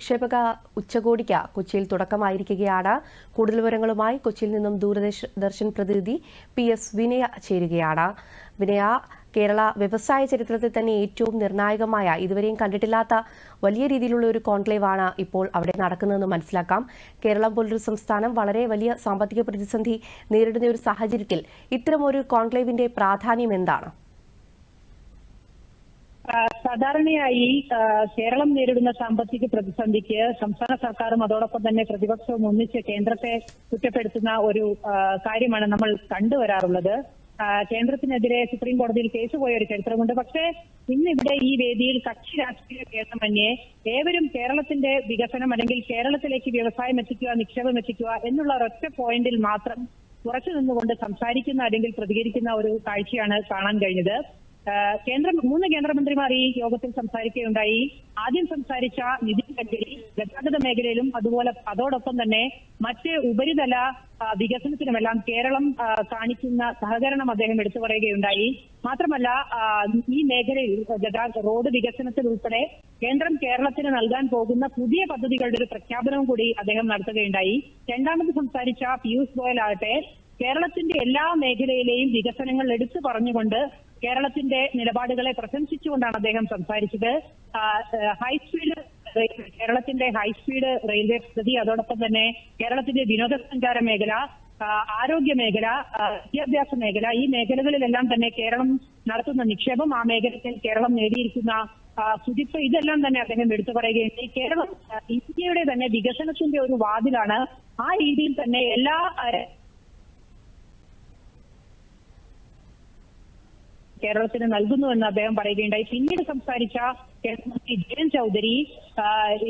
നിക്ഷേപക ഉച്ചകോടിക്ക് കൊച്ചിയിൽ തുടക്കമായിരിക്കുകയാണ്. കൂടുതൽ വിവരങ്ങളുമായി കൊച്ചിയിൽ നിന്നും ദൂരദർശൻ പ്രതിനിധി പി എസ് വിനയ ചേരുകയാണ്. വിനയ കേരള വ്യവസായ ചരിത്രത്തിൽ തന്നെ ഏറ്റവും നിർണായകമായ ഇതുവരെയും കണ്ടിട്ടില്ലാത്ത വലിയ രീതിയിലുള്ള ഒരു കോൺക്ലേവാണ് ഇപ്പോൾ അവിടെ നടക്കുന്നതെന്ന് മനസ്സിലാക്കാം. കേരളം പോലൊരു സംസ്ഥാനം വളരെ വലിയ സാമ്പത്തിക പ്രതിസന്ധി നേരിടുന്ന ഒരു സാഹചര്യത്തിൽ ഇത്തരമൊരു കോൺക്ലേവിന്റെ പ്രാധാന്യം എന്താണ്? സാധാരണയായി കേരളം നേരിടുന്ന സാമ്പത്തിക പ്രതിസന്ധിക്ക് സംസ്ഥാന സർക്കാരും അതോടൊപ്പം തന്നെ പ്രതിപക്ഷവും ഒന്നിച്ച് കേന്ദ്രത്തെ കുറ്റപ്പെടുത്തുന്ന ഒരു കാര്യമാണ് നമ്മൾ കണ്ടുവരാറുള്ളത്. കേന്ദ്രത്തിനെതിരെ സുപ്രീം കോടതിയിൽ കേസ് പോയ ഒരു ചരിത്രമുണ്ട്. പക്ഷേ ഇന്ന് ഇവിടെ ഈ വേദിയിൽ കക്ഷി രാഷ്ട്രീയ ഭേദമന്യേ ഏവരും കേരളത്തിന്റെ വികസനം അല്ലെങ്കിൽ കേരളത്തിലേക്ക് വ്യവസായം എത്തിക്കുക നിക്ഷേപം എത്തിക്കുക എന്നുള്ള ഒരൊറ്റ പോയിന്റിൽ മാത്രം ഉറച്ചു നിന്നുകൊണ്ട് സംസാരിക്കുന്ന അല്ലെങ്കിൽ പ്രതികരിക്കുന്ന ഒരു കാഴ്ചയാണ് കാണാൻ കഴിഞ്ഞത്. കേന്ദ്ര മൂന്ന് കേന്ദ്രമന്ത്രിമാർ ഈ യോഗത്തിൽ സംസാരിക്കുകയുണ്ടായി. ആദ്യം സംസാരിച്ച നിതിൻ ഗഡ്കരി ഗതാഗത മേഖലയിലും അതുപോലെ അതോടൊപ്പം തന്നെ മറ്റ് ഉപരിതല വികസനത്തിനുമെല്ലാം കേരളം കാണിക്കുന്ന സഹകരണം അദ്ദേഹം എടുത്തു പറയുകയുണ്ടായി. മാത്രമല്ല ഈ മേഖലയിൽ റോഡ് വികസനത്തിൽ ഉൾപ്പെടെ കേന്ദ്രം കേരളത്തിന് നൽകാൻ പോകുന്ന പുതിയ പദ്ധതികളുടെ ഒരു പ്രഖ്യാപനവും കൂടി അദ്ദേഹം നടത്തുകയുണ്ടായി. രണ്ടാമത് സംസാരിച്ച പീയൂഷ് ഗോയൽ ആകട്ടെ കേരളത്തിന്റെ എല്ലാ മേഖലയിലെയും വികസനങ്ങൾ എടുത്തു പറഞ്ഞുകൊണ്ട് കേരളത്തിന്റെ നിലപാടുകളെ പ്രശംസിച്ചുകൊണ്ടാണ് അദ്ദേഹം സംസാരിച്ചത്. ഹൈസ്പീഡ് കേരളത്തിന്റെ ഹൈസ്പീഡ് റെയിൽവേ പദ്ധതി അതോടൊപ്പം തന്നെ കേരളത്തിന്റെ വിനോദസഞ്ചാര മേഖല ആരോഗ്യ മേഖല വിദ്യാഭ്യാസ മേഖല ഈ മേഖലകളിലെല്ലാം തന്നെ കേരളം നടത്തുന്ന നിക്ഷേപം ആ മേഖലയിൽ കേരളം നേടിയിരിക്കുന്ന ശുചിത്വ ഇതെല്ലാം തന്നെ അദ്ദേഹം എടുത്തു പറയുകയുണ്ട് ഈ കേരളം ഇന്ത്യയുടെ തന്നെ വികസനത്തിന്റെ ഒരു വാതിലാണ് ആ രീതിയിൽ തന്നെ എല്ലാ കേരളത്തിന് നൽകുന്നുവെന്ന് അദ്ദേഹം പറയുകയുണ്ടായി. പിന്നീട് സംസാരിച്ച കേന്ദ്രമന്ത്രി ജയൻ ചൗധരി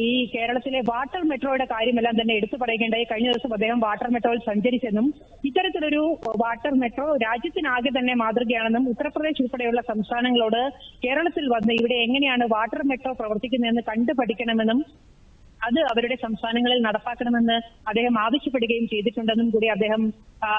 ഈ കേരളത്തിലെ വാട്ടർ മെട്രോയുടെ കാര്യമെല്ലാം തന്നെ എടുത്തു പറയുകയുണ്ടായി. കഴിഞ്ഞ ദിവസം അദ്ദേഹം വാട്ടർ മെട്രോയിൽ സഞ്ചരിച്ചെന്നും ഇത്തരത്തിലൊരു വാട്ടർ മെട്രോ രാജ്യത്തിനാകെ തന്നെ മാതൃകയാണെന്നും ഉത്തർപ്രദേശ് ഉൾപ്പെടെയുള്ള സംസ്ഥാനങ്ങളോട് കേരളത്തിൽ വന്ന് ഇവിടെ എങ്ങനെയാണ് വാട്ടർ മെട്രോ പ്രവർത്തിക്കുന്നതെന്ന് കണ്ടു പഠിക്കണമെന്നും അത് അവരുടെ സംസ്ഥാനങ്ങളിൽ നടപ്പാക്കണമെന്ന് അദ്ദേഹം ആവശ്യപ്പെടുകയും ചെയ്തിട്ടുണ്ടെന്നും കൂടി അദ്ദേഹം ആ,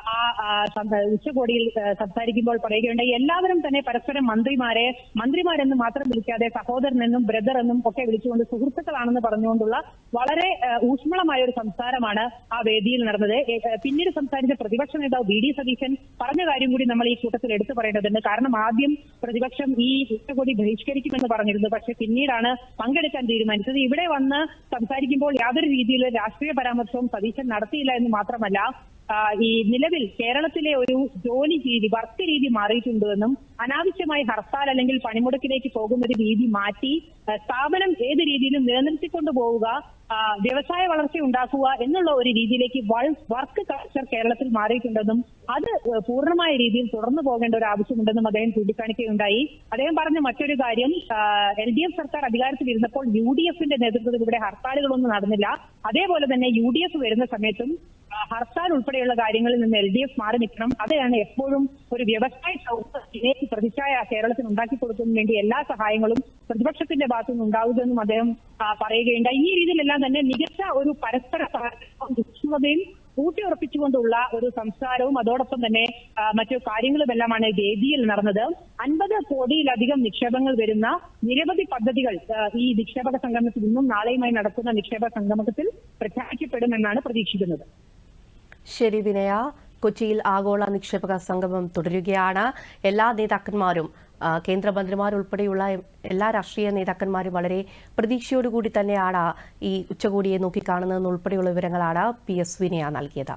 ഉച്ചകോടിയിൽ സംസാരിക്കുമ്പോൾ പറയുകയുണ്ടായി. എല്ലാവരും തന്നെ പരസ്പരം മന്ത്രിമാരെ മന്ത്രിമാരെന്ന് മാത്രം വിളിക്കാതെ സഹോദരനെന്നും ബ്രദർ എന്നും ഒക്കെ വിളിച്ചുകൊണ്ട് സുഹൃത്തുക്കളാണെന്ന് പറഞ്ഞുകൊണ്ടുള്ള വളരെ ഊഷ്മളമായ ഒരു സംസാരമാണ് ആ വേദിയിൽ നടന്നത്. പിന്നീട് സംസാരിച്ച പ്രതിപക്ഷ നേതാവ് വി ഡി സതീശൻ പറഞ്ഞ കാര്യം കൂടി നമ്മൾ ഈ കൂട്ടത്തിൽ എടുത്തു പറയേണ്ടതുണ്ട്. കാരണം ആദ്യം പ്രതിപക്ഷം ഈ ഉച്ചകോടി ബഹിഷ്കരിക്കുമെന്ന് പറഞ്ഞിരുന്നു. പക്ഷെ പിന്നീടാണ് പങ്കെടുക്കാൻ തീരുമാനിച്ചത്. ഇവിടെ വന്ന് സംസാരിക്കുമ്പോൾ യാതൊരു രീതിയിലും രാഷ്ട്രീയ പരാമർശവും സതീശൻ നടത്തിയില്ല എന്ന് മാത്രമല്ല ഈ നിലവിൽ കേരളത്തിലെ ഒരു ജോലി രീതി വർക്ക് രീതി മാറിയിട്ടുണ്ടെന്നും അനാവശ്യമായി ഹർത്താൽ അല്ലെങ്കിൽ പണിമുടക്കിലേക്ക് പോകുന്ന ഒരു രീതി മാറ്റി സ്ഥാപനം ഏത് രീതിയിലും നിലനിർത്തിക്കൊണ്ടു പോവുക വ്യവസായ വളർച്ച ഉണ്ടാക്കുക എന്നുള്ള ഒരു രീതിയിലേക്ക് വർക്ക് കൾച്ചർ കേരളത്തിൽ മാറിയിട്ടുണ്ടെന്നും അത് പൂർണമായ രീതിയിൽ തുടർന്നു പോകേണ്ട ഒരു ആവശ്യമുണ്ടെന്നും അദ്ദേഹം ചൂണ്ടിക്കാണിക്കുകയുണ്ടായി. അദ്ദേഹം പറഞ്ഞ മറ്റൊരു കാര്യം എൽ ഡി എഫ് സർക്കാർ അധികാരത്തിൽ ഇരുന്നപ്പോൾ യു ഡി എഫിന്റെ നേതൃത്വത്തിൽ ഇവിടെ ഹർത്താലുകളൊന്നും നടന്നില്ല. അതേപോലെ തന്നെ യു ഡി എഫ് വരുന്ന സമയത്തും ഹർത്താൽ ഉൾപ്പെടെയുള്ള കാര്യങ്ങളിൽ നിന്ന് എൽ ഡി എഫ് മാറി നിൽക്കണം. അതാണ് എപ്പോഴും ഒരു വ്യവസായ സൗഹൃദത്തിനേക്ക് പ്രതിച്ഛായ കേരളത്തിന് ഉണ്ടാക്കി കൊടുക്കുന്നതിന് വേണ്ടി എല്ലാ സഹായങ്ങളും പ്രതിപക്ഷത്തിന്റെ ഭാഗത്തു നിന്ന് ഉണ്ടാവുമെന്നും അദ്ദേഹം പറയുകയുണ്ടായി. ഈ രീതിയിലെല്ലാം തന്നെ മികച്ച ഒരു പരസ്പര സഹകരണവും സൂക്ഷ്മതയും ഊട്ടിയുറപ്പിച്ചുകൊണ്ടുള്ള ഒരു സംസാരവും അതോടൊപ്പം തന്നെ മറ്റു കാര്യങ്ങളുമെല്ലാമാണ് വേദിയിൽ നടന്നത്. അൻപത് കോടിയിലധികം നിക്ഷേപങ്ങൾ വരുന്ന നിരവധി പദ്ധതികൾ ഈ നിക്ഷേപക സംഗമത്തിൽ ഇന്നും നാളെയുമായി നടക്കുന്ന നിക്ഷേപക സംഗമത്തിൽ പ്രഖ്യാപിക്കപ്പെടുമെന്നാണ് പ്രതീക്ഷിക്കുന്നത്. ശരി വിനയ. കൊച്ചിയിൽ ആഗോള നിക്ഷേപക സംഗമം തുടരുകയാണ്. എല്ലാ നേതാക്കന്മാരും കേന്ദ്രമന്ത്രിമാരുൾപ്പെടെയുള്ള എല്ലാ രാഷ്ട്രീയ നേതാക്കന്മാരും വളരെ പ്രതീക്ഷയോടുകൂടി തന്നെയാണ് ഈ ഉച്ചകോടിയെ നോക്കിക്കാണുന്നതെന്നുൾപ്പെടെയുള്ള വിവരങ്ങളാണ് പി എസ് വിനയ നൽകിയത്.